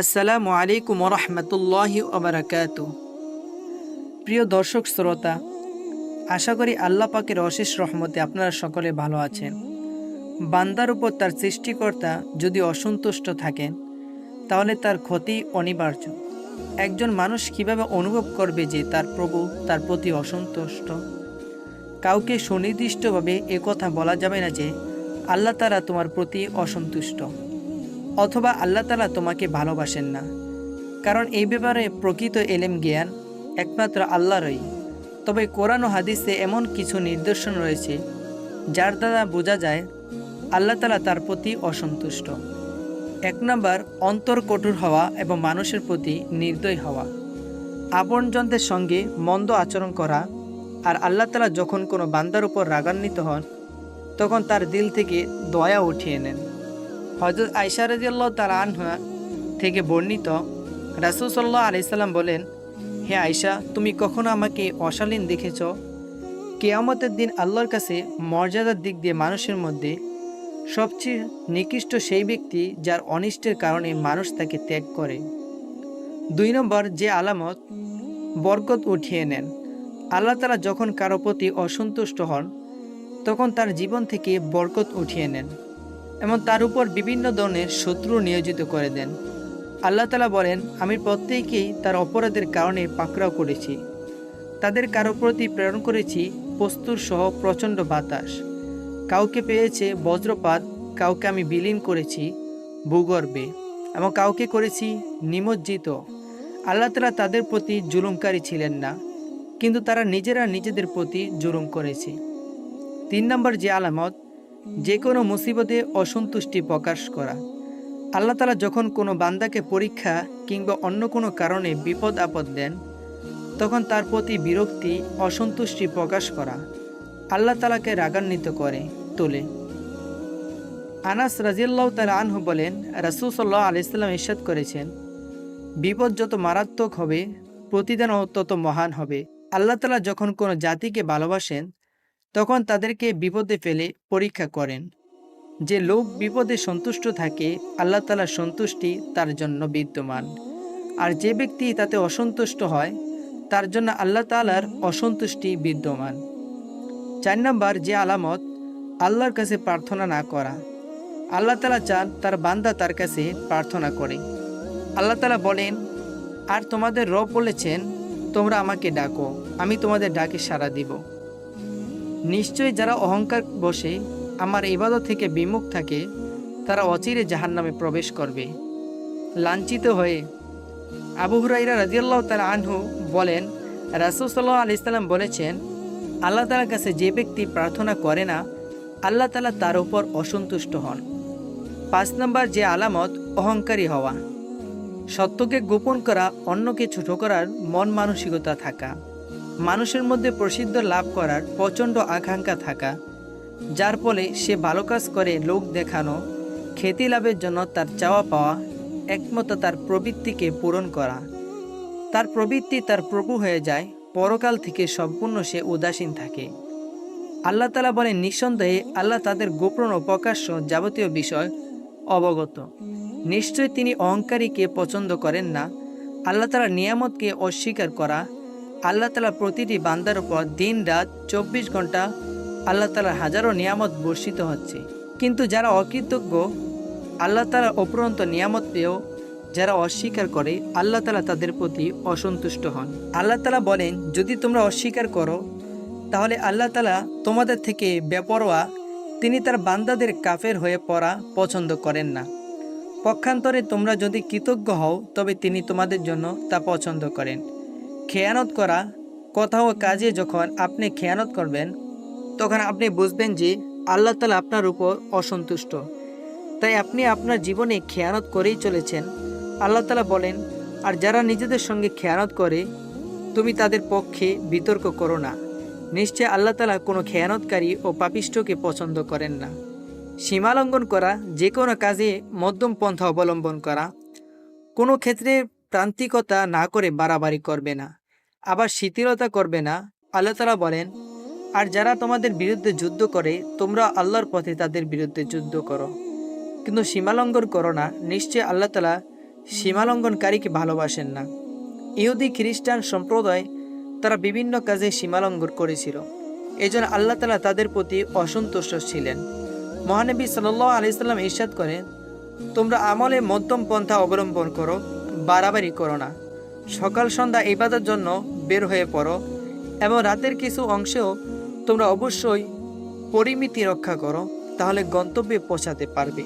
আসসালামু আলাইকুম রহমতুল্লাহি ওবরাকাত প্রিয় দর্শক, শ্রোতা, আশা করি আল্লাহ পাকের অশেষ রহমতে আপনারা সকলে ভালো আছেন। বান্দার উপর তার সৃষ্টিকর্তা যদি অসন্তুষ্ট থাকেন, তাহলে তার ক্ষতি অনিবার্য। একজন মানুষ কীভাবে অনুভব করবে যে তার প্রভু তার প্রতি অসন্তুষ্ট? কাউকে সুনির্দিষ্টভাবে কথা বলা যাবে না যে আল্লাহ তারা তোমার প্রতি অসন্তুষ্ট। অথবা আল্লাহ তালা তোমাকে ভালোবাসেন না। কারণ এই ব্যাপারে প্রকৃত এলেম জ্ঞান একমাত্র আল্লাহরই। তবে কোরআন ও হাদিসে এমন কিছু নিদর্শন রয়েছে, যার দ্বারা বোঝা যায় আল্লাহ তালা তার প্রতি অসন্তুষ্ট। এক নম্বর, অন্তর কঠোর হওয়া এবং মানুষের প্রতি নির্দয় হওয়া। আপনজনদের সঙ্গে মন্দ আচরণ করা আর আল্লাহ তালা যখন কোনো বান্দার উপর রাগান্বিত হন, তখন তার দিল থেকে দয়া উঠিয়ে নেন। হজরত আয়সা রাজিয়াল্লাহ তার আনহা থেকে বর্ণিত রাসুল সাল্লাহ আলাইসাল্লাম বলেন, হে আয়সা তুমি কখনো আমাকে অশালীন দেখেছ? কেয়ামতের দিন আল্লাহর কাছে মর্যাদার দিক দিয়ে মানুষের মধ্যে সবচেয়ে নিকৃষ্ট সেই ব্যক্তি যার অনিষ্টের কারণে মানুষ তাকে ত্যাগ করে। দুই নম্বর, যে আলামত বরকত উঠিয়ে নেন। আল্লাহ তারা যখন কারও প্রতি অসন্তুষ্ট হন, তখন তার জীবন থেকে বরকত উঠিয়ে নেন। এবং তার উপর বিভিন্ন ধরনের শত্রু নিয়োজিত করে দেন। আল্লাহ তালা বলেন, আমি প্রত্যেকেই তার অপরাধের কারণে পাকড়াও করেছি। তাদের কারও প্রতি প্রেরণ করেছি প্রস্তুর সহ প্রচণ্ড বাতাস। কাউকে পেয়েছে বজ্রপাত, কাউকে আমি বিলীন করেছি ভূগর্ভে, এবং কাউকে করেছি নিমজ্জিত। আল্লাহ তালা তাদের প্রতি জুলুমকারী ছিলেন না, কিন্তু তারা নিজেরা নিজেদের প্রতি জুলুম করেছে। তিন নম্বর যে আলামত যে কোনো মুসিবতে অসন্তুষ্টি প্রকাশ করা। আল্লাহ তালা যখন কোনো বান্দাকে পরীক্ষা কিংবা অন্য কোনো কারণে বিপদ আপদ দেন, তখন তার প্রতি বিরক্তি, অসন্তুষ্টি প্রকাশ করা আল্লাহ তালাকে রাগান্বিত করে, তোলে। আনাস রাজিয়াল্লাহ তালা আনহু বলেন, রাসুল সাল্লাহ আলাইসাল্লাম ইরশাদ করেছেন, বিপদ যত মারাত্মক হবে, প্রতিদানও তত মহান হবে। আল্লাহ তালা যখন কোনো জাতিকে ভালোবাসেন তখন তাদেরকে বিপদে ফেলে পরীক্ষা করেন। যে লোক বিপদে সন্তুষ্ট থাকে, আল্লাহ তালার সন্তুষ্টি তার জন্য বিদ্যমান। আর যে ব্যক্তি তাতে অসন্তুষ্ট হয়, তার জন্য আল্লাহ তালার অসন্তুষ্টি বিদ্যমান। চার নম্বর যে আলামত, আল্লাহর কাছে প্রার্থনা না করা। আল্লাহ তালা চান তার বান্দা তার কাছে প্রার্থনা করে। আল্লাহ তালা বলেন, আর তোমাদের রব বলেছেন, তোমরা আমাকে ডাকো, আমি তোমাদের ডাকে সাড়া দিব। নিশ্চয়ই যারা অহংকার বসে আমার ইবাদত থেকে বিমুখ থাকে, তারা অচিরে জাহান নামে প্রবেশ করবে। লাঞ্ছিত হয়ে আবু হুরাইরা রাজিয়াল্লাহ তালা আনহু বলেন, রাসুল সাল্লাহ আলি ইসলাম বলেছেন, আল্লাহ তালার কাছে যে ব্যক্তি প্রার্থনা করে না, আল্লাহ তালা তার উপর অসন্তুষ্ট হন। পাঁচ নম্বর যে আলামত, অহংকারী হওয়া। সত্যকে গোপন করা, অন্যকে ছোট করার মন মানসিকতা থাকা। মানুষের মধ্যে প্রসিদ্ধ লাভ করার প্রচণ্ড আকাঙ্ক্ষা থাকা, যার ফলে সে ভালো কাজ করে লোক দেখানো, খ্যাতি লাভের জন্য তার চাওয়া পাওয়া একমত তার প্রবৃত্তিকে পূরণ করা। তার প্রবৃত্তি তার প্রভু হয়ে যায়, পরকাল থেকে সম্পূর্ণ সে উদাসীন থাকে। আল্লাহ তালা বলেন, নিঃসন্দেহে আল্লাহ তাদের গোপন ও প্রকাশ্য যাবতীয় বিষয় অবগত। নিশ্চয় তিনি অহংকারীকে পছন্দ করেন না। আল্লাহ তালা নিয়ামতকে অস্বীকার করা আল্লাহ তালা প্রতিটি বান্দার উপর দিন রাত চব্বিশ ঘণ্টা আল্লাহ তালার হাজারো নিয়ামত বর্ষিত হচ্ছে। কিন্তু যারা অকৃতজ্ঞ, আল্লাহ তালার অপরন্ত নিয়ামত পেয়েও যারা অস্বীকার করে, আল্লাহ তালা তাদের প্রতি অসন্তুষ্ট হন। আল্লাহ তালা বলেন, যদি তোমরা অস্বীকার করো, তাহলে আল্লাহ তালা তোমাদের থেকে বেপরোয়া, তিনি তার বান্দাদের কাফের হয়ে পড়া পছন্দ করেন না। পক্ষান্তরে তোমরা যদি কৃতজ্ঞ হও, তবে তিনি তোমাদের জন্য তা পছন্দ করেন। খেয়ানত করা কথা ও কাজে যখন আপনি খেয়ানত করবেন, তখন আপনি বুঝবেন যে আল্লাহ তালা আপনার উপর অসন্তুষ্ট। তাই আপনি আপনার জীবনে খেয়ানত করেই চলেছেন। আল্লাহ তালা বলেন, আর যারা নিজেদের সঙ্গে খেয়ানত করে, তুমি তাদের পক্ষে বিতর্ক করো না। নিশ্চয় আল্লাহ তালা কোনো খেয়ানতকারী ও পাপিষ্টকে পছন্দ করেন না। সীমালঙ্ঘন করা যে কোনো কাজে মধ্যম পন্থা অবলম্বন করা। কোনো ক্ষেত্রে প্রান্তিকতা না করে বাড়াবাড়ি করবে না, আবার শিথিলতা করবে না। আল্লাহ তালা বলেন, আর যারা তোমাদের বিরুদ্ধে যুদ্ধ করে, তোমরা আল্লাহর পথে তাদের বিরুদ্ধে যুদ্ধ করো। কিন্তু সীমালঙ্ঘন করো না, নিশ্চয় আল্লাহ তালা সীমালঙ্ঘনকারীকে ভালোবাসেন না। ইহুদি খ্রিস্টান সম্প্রদায় তারা বিভিন্ন কাজে সীমালঙ্ঘন করেছিল। এজন্য আল্লাহ তালা তাদের প্রতি অসন্তুষ্ট ছিলেন। মহানবী সাল্লাহ আলাইসাল্লাম ইরশাদ করেন, তোমরা আমলে মধ্যম পন্থা অবলম্বন করো বাড়াবাড়ি করো না। সকাল সন্ধ্যা ইবাদতের জন্য বের হয়ে পড়ো এবং রাতের কিছু অংশেও তোমরা অবশ্যই পরিমিতি রক্ষা করো, তাহলে গন্তব্যে পৌঁছাতে পারবে।